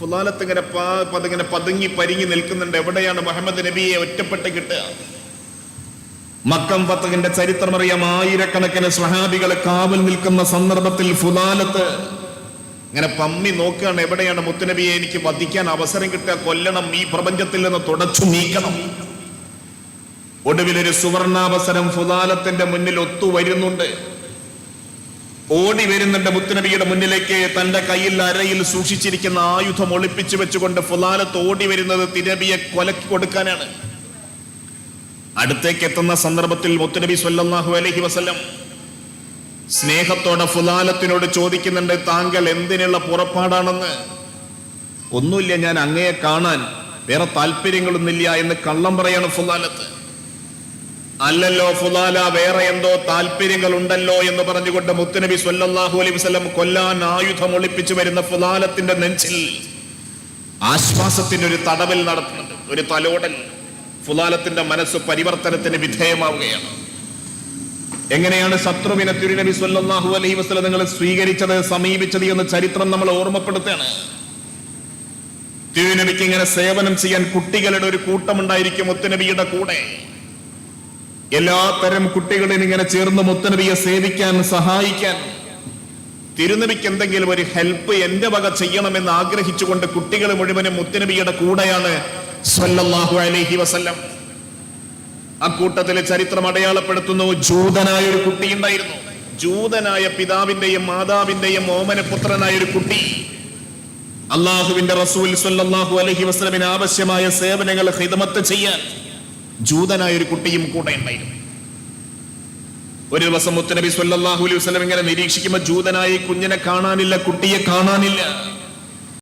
ഫുലാലത്ത് ഇങ്ങനെ പതിങ്ങനെ പതുങ്ങി പരിങ്ങി നിൽക്കുന്നുണ്ട്. എവിടെയാണ് മുഹമ്മദ് നബിയെ ഒറ്റപ്പെട്ട് കിട്ടുക? മക്കം ഫത്തഹിന്റെ ചരിത്രമറിയാം ആയിരക്കണക്കിന് സ്വഹാബികളെ കാവൽ നിൽക്കുന്ന സന്ദർഭത്തിൽ ഫുലാലത്ത് ഇങ്ങനെ പമ്മി നോക്കുകയാണ്. എവിടെയാണ് മുത്തുനബിയെ എനിക്ക് വധിക്കാൻ അവസരം കിട്ടുക? കൊല്ലണം. ഈ പ്രപഞ്ചത്തിൽ നിന്ന് തുടച്ചു നീക്കണം. ഒടുവിലൊരു സുവർണാവസരം ഫുലാലത്തിന്റെ മുന്നിൽ ഒത്തുവരുന്നുണ്ട്. ഓടി വരുന്നുണ്ട് മുത്തുനബിയുടെ മുന്നിലേക്ക്. തന്റെ കയ്യിൽ അരയിൽ സൂക്ഷിച്ചിരിക്കുന്ന ആയുധം ഒളിപ്പിച്ചു വെച്ചുകൊണ്ട് ഫുലാലത്ത് ഓടി വരുന്നത് തിരബിയെ കൊലക്കി കൊടുക്കാനാണ്. അടുത്തേക്ക് എത്തുന്ന സന്ദർഭത്തിൽ മുത്തുനബി സ്വല്ലല്ലാഹു അലഹി വസല്ലം സ്നേഹത്തോടെ ഫുലാലത്തിനോട് ചോദിക്കുന്നുണ്ട് താങ്കൾ എന്തിനുള്ള പുറപ്പാടാണെന്ന്? ഒന്നുമില്ല ഞാൻ അങ്ങയെ കാണാൻ വേറെ താല്പര്യങ്ങളൊന്നുമില്ല എന്ന് കള്ളം പറയാണ് ഫുലാലത്ത്. അല്ലല്ലോ ഫുലാല വേറെ എന്തോ താല്പര്യങ്ങൾ ഉണ്ടല്ലോ എന്ന് പറഞ്ഞുകൊണ്ട് മുത്തുനബി സ്വല്ലല്ലാഹു അലൈഹി വസല്ലം കൊല്ലാൻ ആയുധം ഒളിപ്പിച്ചു വരുന്ന ഫുലാലത്തിന്റെ നെഞ്ചിൽ ആശ്വാസത്തിന് ഒരു തടവൽ നടത്തുന്നുണ്ട്. ഒരു തലോടൽ ഫുലാലത്തിന്റെ മനസ്സ് പരിവർത്തനത്തിന് വിധേയമാവുകയാണ്. എങ്ങനെയാണ് ശത്രുവിനെ തിരുനബി സ്വല്ലല്ലാഹു അലൈഹി വസ്ലം നിങ്ങൾ സ്വീകരിച്ചത് സമീപിച്ചത് എന്ന് ചരിത്രം നമ്മൾ ഓർമ്മപ്പെടുത്തുകയാണ്. തിരുനബിക്ക് ഇങ്ങനെ സേവനം ചെയ്യാൻ കുട്ടികളുടെ ഒരു കൂട്ടമുണ്ടായിരിക്കും മുത്തുനബിയുടെ കൂടെ. എല്ലാ തരം കുട്ടികളെയും ഇങ്ങനെ ചേർന്ന് മുത്തനബിയെ സേവിക്കാൻ സഹായിക്കാൻ. തിരുനബിക്ക് എന്തെങ്കിലും ഒരു ഹെൽപ്പ് എന്റെ വക ചെയ്യണമെന്ന് ആഗ്രഹിച്ചുകൊണ്ട് കുട്ടികൾ മുഴുവനും മുത്തനബിയുടെ കൂടെയാണ് സല്ലല്ലാഹു അലൈഹി വസല്ലം. ആ കൂട്ടത്തിലെ ചരിത്രം അടയാളപ്പെടുത്തുന്നു. ജൂതനായ ഒരു കുട്ടി ഉണ്ടായിരുന്നു. ജൂതനായ പിതാവിന്റെയും മാതാവിന്റെയും ഓമനപുത്രനായ ഒരു കുട്ടി. അള്ളാഹുവിന്റെ റസൂൽ സല്ലല്ലാഹു അലൈഹി വസല്ലമിന് ആവശ്യമായ സേവനങ്ങൾ ഹിദമത്ത് ചെയ്യാൻ ജൂതനായ ഒരു കുട്ടിയും കൂടെ ഉണ്ടായിരുന്നു. ഒരു ദിവസം മുത്തനബി സല്ലാഹു അലൈഹി വസല്ലം ഇങ്ങനെ നിരീക്ഷിക്കുമ്പോൾ ജൂതനായി കുഞ്ഞിനെ കാണാനില്ല കുട്ടിയെ കാണാനില്ല.